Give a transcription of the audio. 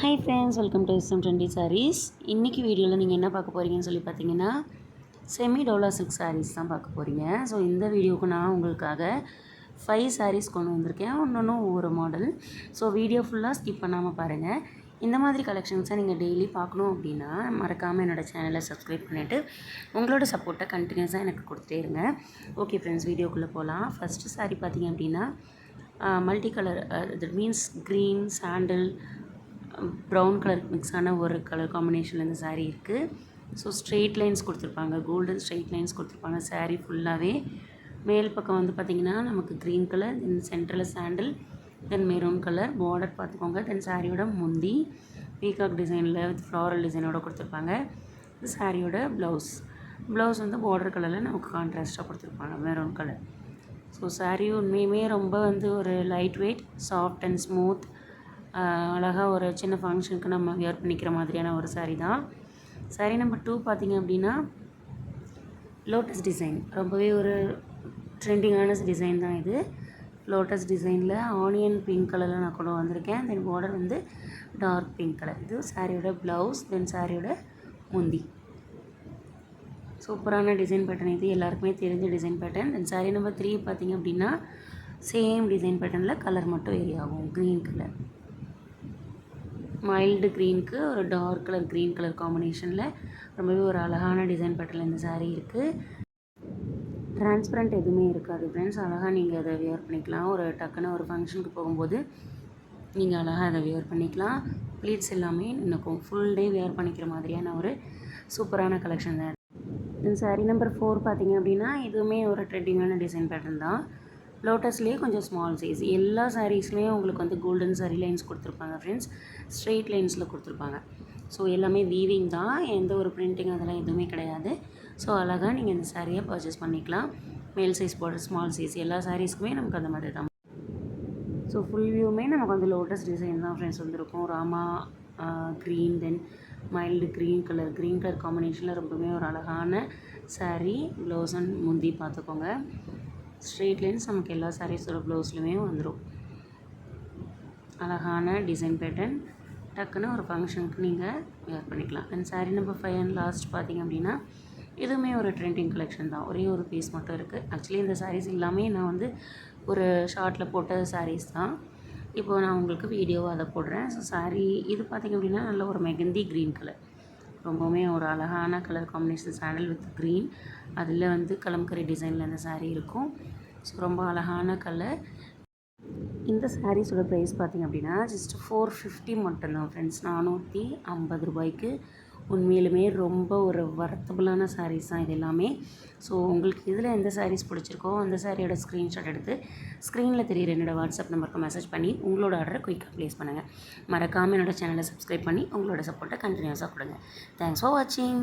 Hi friends welcome to SM twenty saris இன்றைக்கி வீடியோவில் நீங்கள் என்ன பார்க்க போகிறீங்கன்னு சொல்லி பார்த்தீங்கன்னா செமி டோலா சில்க் சாரீஸ் தான் பார்க்க போகிறீங்க ஸோ இந்த வீடியோவுக்கு நான் உங்களுக்காக ஃபைவ் சாரீஸ் கொண்டு வந்திருக்கேன். ஒன்று ஒவ்வொரு மாடல் ஸோ வீடியோ ஃபுல்லாக ஸ்கிப் பண்ணாமல் பாருங்கள் இந்த மாதிரி கலெக்ஷன்ஸை நீங்கள் டெய்லி பார்க்கணும் அப்படின்னா மறக்காமல் என்னோடய சேனலை சப்ஸ்கிரைப் பண்ணிவிட்டு உங்களோட சப்போர்ட்டை கண்டினியூஸாக எனக்கு கொடுத்துட்டே இருங்க. ஓகே ஃப்ரெண்ட்ஸ் வீடியோக்குள்ளே போகலாம் ஃபஸ்ட்டு சாரீ பார்த்தீங்க அப்படின்னா multi colour that means green sandal brown colour மிக்ஸான ஒரு கலர் காம்பினேஷனில் இந்த சாரீ இருக்குது ஸோ ஸ்ட்ரெயிட் லைன்ஸ் கொடுத்துருப்பாங்க. கோல்டன் ஸ்ட்ரெயிட் லைன்ஸ் கொடுத்துருப்பாங்க. சாரீ ஃபுல்லாகவே மேல் பக்கம் வந்து பார்த்திங்கன்னா நமக்கு க்ரீன் கலர் தென் சென்டரில் சாண்டில் தென் மெரூன் கலர் பார்டர் பார்த்துக்கோங்க தென் சாரியோட முந்தி பீகாக் டிசைனில் வித் ஃப்ளாரல் டிசைனோட கொடுத்துருப்பாங்க. இது சாரியோட ப்ளவுஸ் ப்ளவுஸ் வந்து பார்டர் கலரில் நமக்கு கான்ட்ராஸ்ட்டாக கொடுத்துருப்பாங்க. மெரூன் கலர் ஸோ சாரீ உண்மையுமே ரொம்ப வந்து ஒரு light weight soft and smooth அழகாக ஒரு சின்ன ஃபங்க்ஷனுக்கு நம்ம வியர் பண்ணிக்கிற மாதிரியான ஒரு சாரீ தான். சாரீ நம்பர் டூ பார்த்திங்க அப்படின்னா லோட்டஸ் டிசைன் ரொம்பவே ஒரு ட்ரெண்டிங்கான டிசைன் தான் இது. லோட்டஸ் டிசைனில் ஆனியன் பிங்க் கலரில் நான் கொண்டு வந்திருக்கேன். தென் பார்டர் வந்து டார்க் பிங்க் கலர் இது சாரியோட ப்ளவுஸ் தென் சாரியோட முந்தி. சூப்பரான டிசைன் பேட்டர்ன் இது. எல்லாருக்குமே தெரிஞ்ச design pattern then sari number three பார்த்திங்க அப்படின்னா சேம் டிசைன் பேட்டர்னில் கலர் மட்டும் வேரி ஆகும். க்ரீன் கலர் மைல்டு க்ரீனுக்கு ஒரு டார்க் கலர் க்ரீன் கலர் காம்பினேஷனில் ரொம்பவே ஒரு அழகான டிசைன் பட்டில் இந்த சாரீ இருக்குது ட்ரான்ஸ்பரண்ட் எதுவுமே இருக்காது ஃப்ரெண்ட்ஸ் அழகாக நீங்கள் அதை வியர் பண்ணிக்கலாம். ஒரு டக்குன்னு ஒரு ஃபங்க்ஷனுக்கு போகும்போது நீங்கள் அழகாக அதை வியர் பண்ணிக்கலாம். ப்ளீட்ஸ் எல்லாமே இன்னும் ஃபுல் டே வியர் பண்ணிக்கிற மாதிரியான ஒரு சூப்பரான கலெக்ஷன் தான். தென் சாரீ நம்பர் ஃபோர் பார்த்தீங்க அப்படின்னா இதுவுமே ஒரு ட்ரெண்டிங்கான டிசைன் பேட்டர்ன் தான். லோட்டஸ்லேயே கொஞ்சம் ஸ்மால் சைஸ் எல்லா சாரீஸ்லேயும் உங்களுக்கு வந்து கோல்டன் சாரீ லைன்ஸ் கொடுத்துருப்பாங்க ஃப்ரெண்ட்ஸ் ஸ்ட்ரெயிட் லைன்ஸில் கொடுத்துருப்பாங்க. ஸோ எல்லாமே வீவிங் தான். எந்த ஒரு பிரிண்டிங் அதெல்லாம் எதுவுமே கிடையாது. ஸோ அழகாக நீங்கள் இந்த சாரியை பர்ச்சேஸ் பண்ணிக்கலாம். மேல் சைஸ் போடுற ஸ்மால் சைஸ் எல்லா சாரீஸ்க்குமே நமக்கு அந்த மாதிரி தான். ஸோ ஃபுல் வியூமே நமக்கு வந்து லோட்டஸ் டிசைன் தான் ஃப்ரெண்ட்ஸ் வந்துருக்கும். Rama green then mild green colour green colour காம்பினேஷனில் ரொம்பவே ஒரு அழகான சாரீ ப்ளவுஸ் அண்ட் முந்தி பார்த்துக்கோங்க. ஸ்ட்ரெயிட் லைன்ஸ் நமக்கு எல்லா சாரீஸோட ப்ளவுஸ்லையுமே வந்துடும் அழகான டிசைன் பேட்டர்ன். டக்குன்னு ஒரு ஃபங்க்ஷனுக்கு நீங்கள் வேர் பண்ணிக்கலாம். And sari number five and last பார்த்திங்க அப்படின்னா இதுவுமே ஒரு ட்ரெண்டிங் கலெக்ஷன் தான். ஒரே ஒரு பீஸ் மட்டும் இருக்குது ஆக்சுவலி இந்த சாரீஸ் எல்லாமே நான் வந்து ஒரு ஷார்ட்டில் போட்ட சாரீஸ் தான். இப்போது நான் உங்களுக்கு வீடியோவாக அதை போடுறேன். ஸோ சாரீ இது பார்த்திங்க அப்படின்னா நல்ல ஒரு மெகந்தி க்ரீன் கலர் ரொம்பவுமே ஒரு அழகான colour combination sandal with green அதில் வந்து கலம்கரி டிசைனில் அந்த சாரீ இருக்கும். ஸோ ரொம்ப அழகான கலர் இந்த சாரீஸோட ப்ரைஸ் பார்த்திங்க அப்படின்னா ஜஸ்ட் ஃபோர் ஃபிஃப்டி மட்டும்தான் ஃப்ரெண்ட்ஸ் நானூற்றி ஐம்பது ரூபாய்க்கு உண்மையிலுமே ரொம்ப ஒரு வர்த்தபுளான சாரீஸ் தான் இது எல்லாமே. ஸோ உங்களுக்கு இதில் எந்த சாரீஸ் பிடிச்சிருக்கோ அந்த சாரியோட ஸ்க்ரீன்ஷாட் எடுத்து ஸ்க்ரீனில் தெரியிற என்னோடய வாட்ஸ்அப் நம்பருக்கு மெசேஜ் பண்ணி உங்களோட ஆர்டரை குயிக்காக ப்ளேஸ் பண்ணுங்கள் மறக்காமல் என்னோடய சேனலை சப்ஸ்கிரைப் பண்ணி உங்களோட சப்போர்ட்டை கண்டினியூஸாக கொடுங்க. தேங்க்ஸ் ஃபார் வாட்சிங்